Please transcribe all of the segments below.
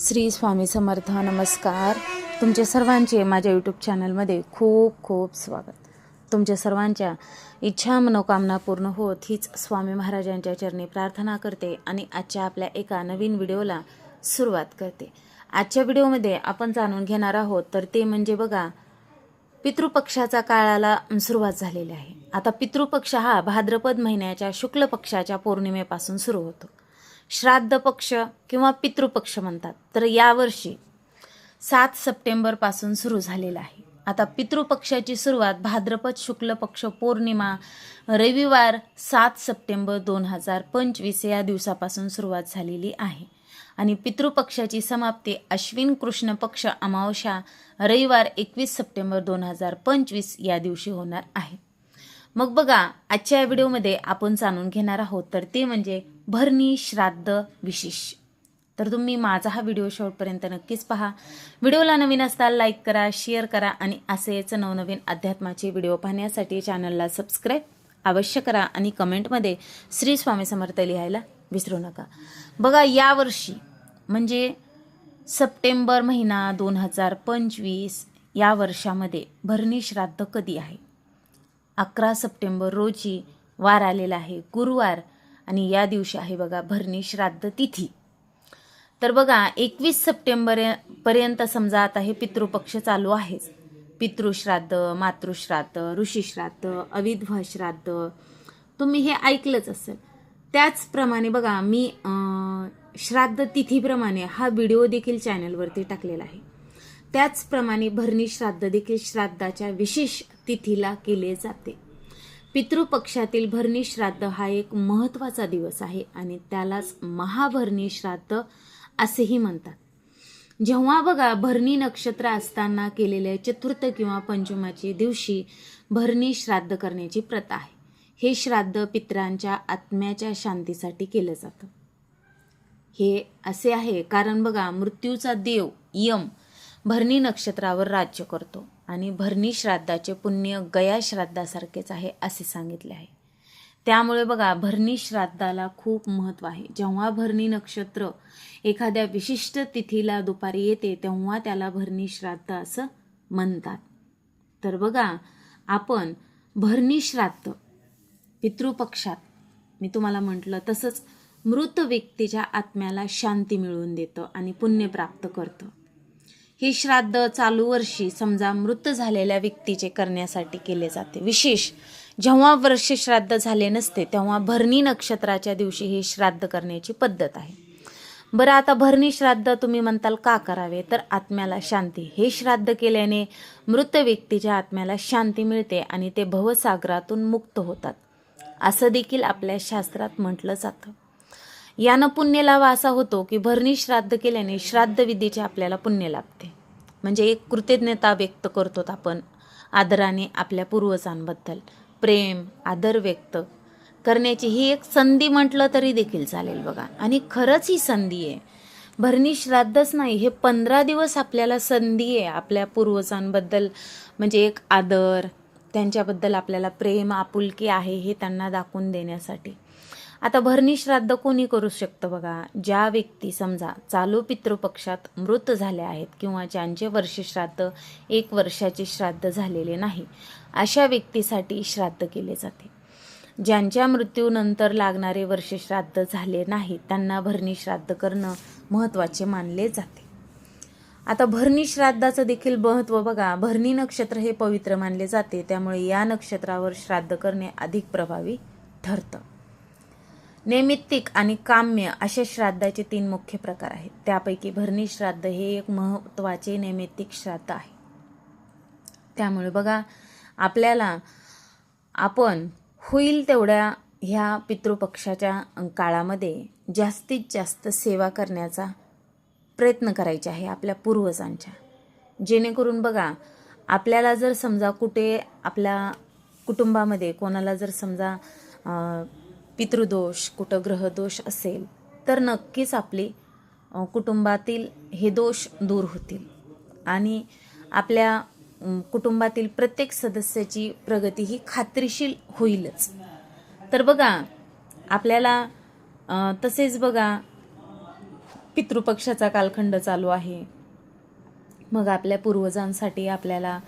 श्री स्वामी समर्थ नमस्कार. तुमचे सर्वांचे माझ्या यूट्यूब चॅनलमध्ये खूप खूप स्वागत. तुमच्या सर्वांच्या इच्छा मनोकामना पूर्ण होत हीच स्वामी महाराजांच्या चरणी प्रार्थना करते आणि आजच्या आपल्या एका नवीन व्हिडिओला सुरुवात करते. आजच्या व्हिडिओमध्ये आपण जाणून घेणार आहोत तर ते म्हणजे बघा पितृपक्षाचा काळाला सुरुवात झालेली आहे. आता पितृपक्ष हा भाद्रपद महिन्याच्या शुक्ल पक्षाच्या पौर्णिमेपासून सुरू होतो. श्राद्ध पक्ष किंवा पितृपक्ष म्हणतात. तर यावर्षी सात सप्टेंबरपासून सुरू झालेला आहे. आता पितृपक्षाची सुरुवात भाद्रपद शुक्ल पक्ष पौर्णिमा रविवार सात सप्टेंबर दोन हजार पंचवीस या दिवसापासून सुरुवात झालेली आहे. आणि पितृपक्षाची समाप्ती अश्विन कृष्ण पक्ष अमावस्या रविवार एकवीस सप्टेंबर दोन हजार पंचवीस या दिवशी होणार आहे. मग बघा आजच्या या व्हिडिओमध्ये आपण जाणून घेणार आहोत तर ते म्हणजे भरणी श्राद्ध विशेष. तर तुम्ही माझा हा व्हिडिओ शेवटपर्यंत नक्कीच पहा. व्हिडिओला नवीन असताल लाईक करा शेअर करा आणि असेच नवनवीन अध्यात्माचे व्हिडिओ पाहण्यासाठी चॅनलला सबस्क्राईब अवश्य करा आणि कमेंटमध्ये श्री स्वामी समर्थ लिहायला विसरू नका. बघा यावर्षी म्हणजे सप्टेंबर महिना दोन हजार पंचवीस या वर्षामध्ये भरणी श्राद्ध कधी आहे? अकरा सप्टेंबर रोजी वार आलेला आहे. गुरुवार आणि या दिवशी आहे बघा भरणी श्राद्ध तिथी. तर बघा एकवीस सप्टेंबर पर्यंत समजा आता हे पितृपक्ष चालू आहेच. पितृश्राद्ध मातृश्राद्ध ऋषीश्राद्ध अविधवा श्राद्ध. तुम्ही हे ऐकलंच असेल. त्याचप्रमाणे बघा मी श्राद्ध तिथीप्रमाणे हा व्हिडिओ देखील चॅनलवरती टाकलेला आहे. त्याचप्रमाणे भरणी श्राद्ध देखील श्राद्धाच्या विशेष तिथीला केले जाते. पितृपक्षातील भरणी श्राद्ध हा एक महत्त्वाचा दिवस आहे आणि त्यालाच महाभरणी श्राद्ध असेही म्हणतात. जेव्हा बघा भरणी नक्षत्र असताना केलेल्या चतुर्थ किंवा पंचमाचे दिवशी भरणी श्राद्ध करण्याची प्रथा आहे. हे श्राद्ध पित्रांच्या आत्म्याच्या शांतीसाठी केलं जातं. हे असे आहे कारण बघा मृत्यूचा देव यम भरणी नक्षत्रावर राज्य करतो. आणि भरणी श्राद्धाचे पुण्य गया श्राद्धासारखेच आहे असे सांगितले आहे. त्यामुळे बघा भरणी श्राद्धाला खूप महत्त्व आहे. जेव्हा भरणी नक्षत्र एखाद्या विशिष्ट तिथीला दुपारी येते तेव्हा त्याला भरणी श्राद्ध असं म्हणतात. तर बघा आपण भरणी श्राद्ध पितृपक्षात मी तुम्हाला म्हटलं तसंच मृत व्यक्तीच्या आत्म्याला शांती मिळवून देतं आणि पुण्य प्राप्त करतं. हे श्राद्ध चालू वर्षी समजा मृत झालेल्या व्यक्तीचे करण्यासाठी केले जाते. विशेष जेव्हा वर्ष श्राद्ध झाले नसते तेव्हा भरणी नक्षत्राच्या दिवशी हे श्राद्ध करण्याची पद्धत आहे. बरं आता भरणी श्राद्ध तुम्ही म्हणताल का करावे? तर आत्म्याला शांती. हे श्राद्ध केल्याने मृत व्यक्तीच्या आत्म्याला शांती मिळते आणि ते भवसागरातून मुक्त होतात. असं देखील आपल्या शास्त्रात म्हटलं जातं. यानं पुण्य लाभ असा होतो की भरणी श्राद्ध केल्याने श्राद्ध विधीचे आपल्याला पुण्य लाभते. म्हणजे एक कृतज्ञता व्यक्त करतो आपण आदराने आपल्या पूर्वजांबद्दल. प्रेम आदर व्यक्त करण्याची ही एक संधी म्हटलं तरी देखील चालेल बघा. आणि खरंच ही संधी आहे. भरणी श्राद्धच नाही हे पंधरा दिवस आपल्याला संधी आहे. आपल्या पूर्वजांबद्दल म्हणजे एक आदर त्यांच्याबद्दल आपल्याला प्रेम आपुलकी आहे हे त्यांना दाखवून देण्यासाठी. आता भरणी श्राद्ध कोणी करू शकतं बघा? ज्या व्यक्ती समजा चालू पितृपक्षात मृत झाल्या आहेत किंवा ज्यांचे वर्ष श्राद्ध एक वर्षाचे श्राद्ध झालेले नाही अशा व्यक्तीसाठी श्राद्ध केले जाते. ज्यांच्या मृत्यूनंतर लागणारे वर्ष श्राद्ध झाले नाही त्यांना भरणी श्राद्ध करणं महत्त्वाचे मानले जाते. आता भरणी श्राद्धाचं देखील महत्त्व बघा. भरणी नक्षत्र हे पवित्र मानले जाते त्यामुळे या नक्षत्रावर श्राद्ध करणे अधिक प्रभावी ठरतं. नैमित्तिक आणि काम्य असे श्राद्धाचे तीन मुख्य प्रकार आहेत. त्यापैकी भरणी श्राद्ध हे एक महत्त्वाचे नैमित्तिक श्राद्ध आहे. त्यामुळे बघा आपल्याला आपण होईल तेवढ्या ह्या पितृपक्षाच्या काळामध्ये जास्तीत जास्त सेवा करण्याचा प्रयत्न करायचे आहे आपल्या पूर्वजांच्या. जेणेकरून बघा आपल्याला जर समजा कुठे आपल्या कुटुंबामध्ये कोणाला जर समजा पितृदोष कुठं ग्रहदोष असेल तर नक्कीच आपली कुटुंबातील हे दोष दूर होतील. आणि आपल्या कुटुंबातील प्रत्येक सदस्याची प्रगती ही खात्रीशील होईलच. तर बघा आपल्याला तसेच बघा पितृपक्षाचा कालखंड चालू आहे. मग आपल्या पूर्वजांसाठी आपल्याला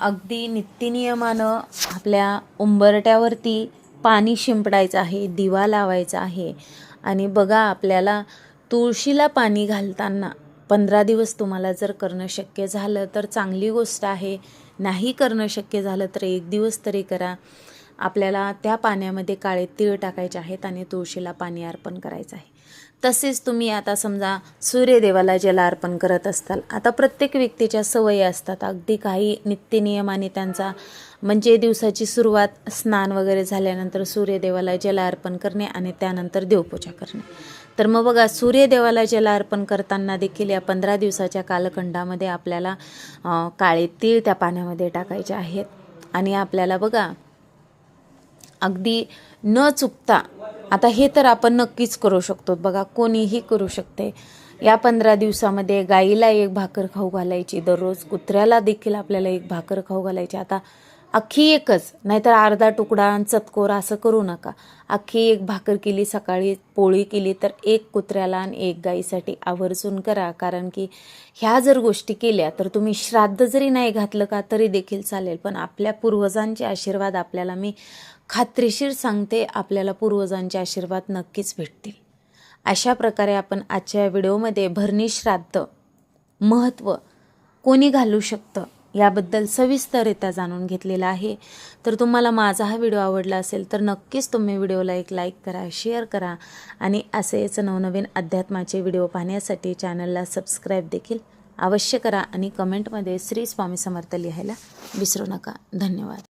अगदी नित्यनियमानं आपल्या उंबरट्यावरती पाणी शिंपडायचं आहे दिवा लावायचा आहे. आणि बघा आपल्याला तुळशीला पाणी घालताना पंधरा दिवस तुम्हाला जर करणं शक्य झालं तर चांगली गोष्ट आहे. नाही करणं शक्य झालं तर एक दिवस तरी करा. आपल्याला त्या पाण्यामध्ये काळे तीळ टाकायचे आहेत आणि तुळशीला पाणी अर्पण करायचं आहे. तसेच तुम्ही आता समजा सूर्यदेवाला जल अर्पण करत असताल आता प्रत्येक व्यक्तीच्या सवयी असतात. अगदी काही नित्यनियमाने त्यांचा म्हणजे दिवसाची सुरुवात स्नान वगैरे झाल्यानंतर सूर्यदेवाला जल अर्पण करणे आणि त्यानंतर देवपूजा करणे. तर मग बघा सूर्यदेवाला जल अर्पण करताना देखील या पंधरा दिवसाच्या कालखंडामध्ये आपल्याला काळे तीळ त्या पाण्यामध्ये टाकायचे आहेत. आणि आपल्याला बघा अगदी न चुकता. आता हे तर आपण नक्कीच करू शकतो. बघा कोणीही करू शकते. या पंधरा दिवसामध्ये गाईला एक भाकर खाऊ घालायची. दररोज कुत्र्याला देखील आपल्याला एक भाकर खाऊ घालायची. आता अख्खी एकच नाहीतर अर्धा तुकडा आणि चतकोर असं करू नका. अख्खी एक भाकर केली सकाळी पोळी केली तर एक कुत्र्याला आणि एक गाईसाठी आवर्जून करा. कारण की ह्या जर गोष्टी केल्या तर तुम्ही श्राद्ध जरी नाही घातलं का तरी देखील चालेल. पण आपल्या पूर्वजांचे आशीर्वाद आपल्याला मी खात्रीशीर सांगते आपल्याला पूर्वजांचे आशीर्वाद नक्कीच भेटतील. अशा प्रकारे आपण आजच्या व्हिडिओमध्ये भरणी श्राद्ध महत्त्व कोणी घालू शकतं याबद्दल सविस्तररित्या जाणून घेतलेलं आहे. तर तुम्हाला माझा हा व्हिडिओ आवडला असेल तर नक्कीच तुम्ही व्हिडिओला एक लाईक करा शेअर करा आणि असेच नवनवीन अध्यात्माचे व्हिडिओ पाहण्यासाठी चॅनलला सबस्क्राईब देखील अवश्य करा आणि कमेंटमध्ये श्री स्वामी समर्थ लिहायला विसरू नका. धन्यवाद.